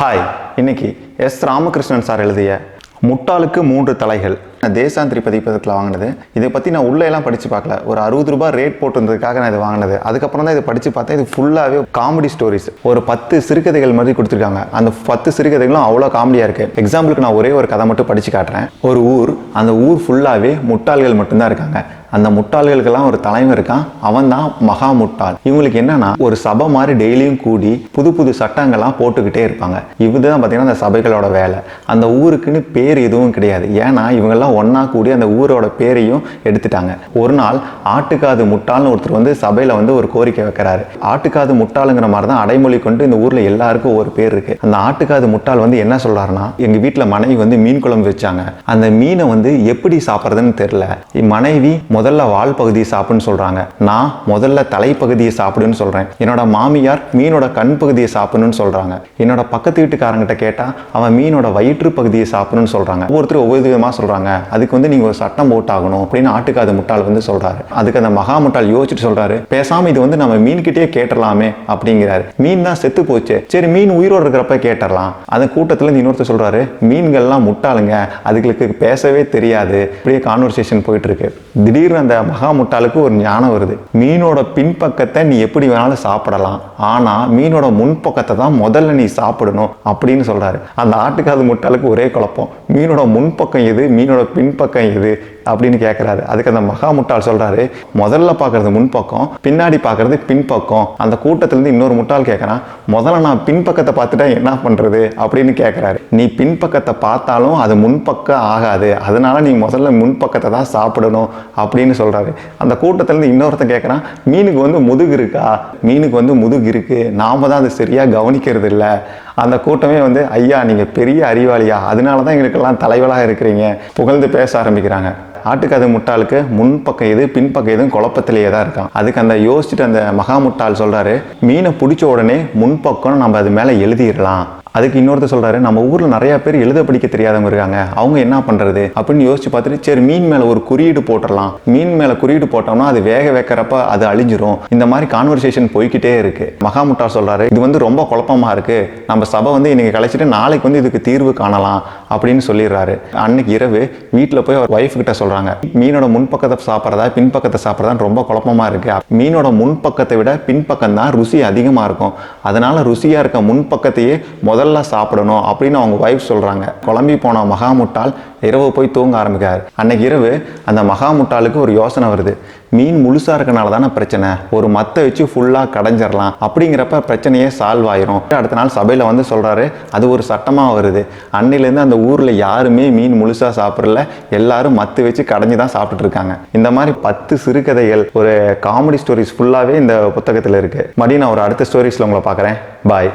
Hi இன்னைக்கு S Ramakrishnan sir எழுதிய முட்டாளுக்கு மூன்று தலைகள். நான் தேசாந்திரி பதிப்பகத்தில் வாங்கினது. இதை பற்றி நான் உள்ளே எல்லாம் படித்து பார்க்கல. ஒரு அறுபது ரூபாய் ரேட் போட்டிருந்ததுக்காக நான் இதை வாங்கினது. அதுக்கப்புறம் தான் இதை படித்து பார்த்தேன். இது ஃபுல்லாகவே காமெடி ஸ்டோரிஸ் ஒரு பத்து சிறுகதைகள் மாதிரி கொடுத்துருக்காங்க. அந்த பத்து சிறுகதைகளும் அவ்வளோ காமெடியாக இருக்குது எக்ஸாம்பிளுக்கு நான் ஒரே ஒரு கதை மட்டும் படித்து காட்டுறேன். ஒரு ஊர் அந்த ஊர் ஃபுல்லாகவே முட்டாள்கள் மட்டும்தான் இருக்காங்க. அந்த முட்டாள்களுக்கெல்லாம் ஒரு தலைவன் இருக்கான். அவன் தான் மகா முட்டாள். இவங்களுக்கு என்னன்னா ஒரு சபை மாதிரி டெய்லியும் கூடி புது புது சட்டங்கள்லாம் போட்டுக்கிட்டே இருப்பாங்க. இதுதான் பார்த்தீங்கன்னா அந்த சபைகளோட வேலை. அந்த ஊருக்குன்னு பேர் எதுவும் கிடையாது. ஏன்னா இவங்கெல்லாம் ஒன்றா கூடி அந்த ஊரோட பேரையும் எடுத்துட்டாங்க. ஒரு நாள் ஆட்டுக்காது முட்டாள்னு ஒருத்தர் வந்து சபையில் வந்து ஒரு கோரிக்கை வைக்கிறாரு. ஆட்டுக்காது முட்டாளுங்கிற மாதிரி தான் அடைமொழி கொண்டு இந்த ஊரில் எல்லாருக்கும் ஒரு பேர் இருக்கு. அந்த ஆட்டுக்காது முட்டாள் வந்து என்ன சொல்றாருன்னா எங்கள் வீட்டில் மனைவி வந்து மீன் குழம்பு வச்சாங்க. அந்த மீனை வந்து எப்படி சாப்பிட்றதுன்னு தெரில மனைவி முதல்ல வால் பகுதியை சாப்பிடுன்னு சொல்றாங்க. நான் முதல்ல தலைப்பகுதியை சாப்பிடுன்னு சொல்றேன். என்னோட மாமியார் மீனோட கண் பகுதியை சாப்பிடணும்னு சொல்றாங்க. என்னோட பக்கத்து வீட்டுக்காரங்கிட்ட கேட்டா அவன் மீனோட வயிற்று பகுதியை சாப்பிடணும்னு சொல்றாங்க. ஒவ்வொருத்தரும் ஒவ்வொரு விதமா சொல்றாங்க. அதுக்கு வந்து நீங்க ஒரு சட்டம் போட்டாகணும் அப்படின்னு ஆட்டுக்காது முட்டாள் வந்து சொல்றாரு. அதுக்கு அந்த மகா முட்டாள் யோசிச்சுட்டு சொல்றாரு பேசாம இது வந்து நம்ம மீன்கிட்டயே கேட்டுடலாமே அப்படிங்கிறாரு. மீன் தான் செத்து போச்சு. சரி மீன் உயிரோடு இருக்கிறப்ப கேட்டுடலாம் அந்த கூட்டத்தில் இருந்து இன்னொருத்தர் சொல்றாரு மீன்கள்லாம் முட்டாளுங்க. அதுகளுக்கு பேசவே தெரியாது. இப்படியே கான்வர்சேஷன் போயிட்டு இருக்கு. திடீர்னு அந்த மகா முட்டாளுக்கு ஒரு ஞானம் வருது. மீனோட பின்பக்கத்தை நீ எப்படி வேணாலும் சாப்பிடலாம். ஆனா மீனோட முன்பக்கத்தை தான் முதல்ல நீ சாப்பிடணும் அப்படின்னு சொல்றாரு. அந்த ஆட்டுக்காது முட்டாளுக்கு ஒரே குழப்பம். மீனோட முன்பக்கம் எது? மீனோட பின்பக்கம் எது? அப்படின்னு கேட்குறாரு அதுக்கு அந்த மகா முட்டாள் சொல்கிறாரு முதல்ல பார்க்குறது முன்பக்கம் பின்னாடி பார்க்கறது பின்பக்கம் அந்த கூட்டத்திலேருந்து இன்னொரு முட்டாள் கேட்குறான் முதல்ல நான் பின்பக்கத்தை பார்த்துட்டா என்ன பண்ணுறது அப்படின்னு கேட்குறாரு நீ பின்பக்கத்தை பார்த்தாலும் அது முன்பக்கம் ஆகாது. அதனால நீ முதல்ல முன்பக்கத்தை தான் சாப்பிடணும். அப்படின்னு சொல்கிறாரு அந்த கூட்டத்திலேருந்து இன்னொருத்தன் கேட்குறான் மீனுக்கு வந்து முதுகு இருக்கா? மீனுக்கு வந்து முதுகு இருக்குது நாம தான் அது சரியாக கவனிக்கிறது இல்லை அந்த கூட்டமே வந்து ஐயா நீங்கள் பெரிய அறிவாளியா? அதனால தான் எங்களுக்கெல்லாம் தலைவலாக இருக்கிறீங்க. புகழ்ந்து பேச ஆரம்பிக்கிறாங்க. ஆட்டுக்கதை முட்டாளுக்கு முன்பக்கம் எது பின்பக்கம் எதுவும் குழப்பத்திலேயே தான் இருக்கான். அதுக்கு அந்த யோசிச்சுட்டு அந்த மகா முட்டாள் சொல்கிறாரு மீனை பிடிச்ச உடனே முன்பக்கம் நம்ம அது மேலே எழுதிடலாம். அதுக்கு இன்னொருத்தர் சொல்கிறாரு நம்ம ஊரில் நிறைய பேர் எழுத படிக்க தெரியாதவங்க இருக்காங்க. அவங்க என்ன பண்ணுறது அப்படின்னு யோசிச்சு பார்த்துட்டு சரி மீன் மேலே ஒரு குறியீடு போட்டுடலாம். மீன் மேலே குறியீடு போட்டோம்னா அது வேக வைக்கிறப்ப அது அழிஞ்சிரும். இந்த மாதிரி கான்வர்சேஷன் போய்கிட்டே இருக்கு. மகாமுட்டா சொல்கிறாரு இது வந்து ரொம்ப குழப்பமாக இருக்குது நம்ம சபை வந்து இன்னைக்கு கழிச்சிட்டு நாளைக்கு வந்து இதுக்கு தீர்வு காணலாம் அப்படின்னு சொல்லிடுறாரு. அன்னைக்கு இரவு வீட்டில் போய் அவர் ஒய்ஃப் கிட்ட சொல்கிறாங்க மீனோட முன்பக்கத்தை சாப்பிட்றதா பின்பக்கத்தை சாப்பிட்றதா ரொம்ப குழப்பமாக இருக்குது மீனோட முன்பக்கத்தை விட பின்பக்கம் தான் ருசி அதிகமாக இருக்கும். அதனால் ருசியாக இருக்க முன்பக்கத்தையே முதல்ல சாப்பிடணும் அப்படின்னு அவங்க ஒய்ஃப் சொல்கிறாங்க குழம்பி போன மகாமுட்டால் இரவு போய் தூங்க ஆரம்பிக்காரு அன்னைக்கு இரவு அந்த மகாமுட்டாளுக்கு ஒரு யோசனை வருது. மீன் முழுசாக இருக்கனால தானே பிரச்சனை. ஒரு மத்தை வச்சு ஃபுல்லாக கடைஞ்சிடலாம். அப்படிங்கிறப்ப பிரச்சனையே சால்வ் ஆயிரும். அடுத்த நாள் சபையில் வந்து சொல்கிறாரு அது ஒரு சட்டமாக வருது. அன்னிலேருந்து அந்த ஊரில் யாருமே மீன் முழுசாக சாப்பிடல. எல்லாரும் மத்து வச்சு கடைஞ்சி தான் சாப்பிட்டுட்டு இருக்காங்க. இந்த மாதிரி பத்து சிறுகதைகள் ஒரு காமெடி ஸ்டோரிஸ் ஃபுல்லாகவே இந்த புத்தகத்தில் இருக்குது மறுபடியும் நான் ஒரு அடுத்த ஸ்டோரிஸில் உங்களை பார்க்குறேன். பாய்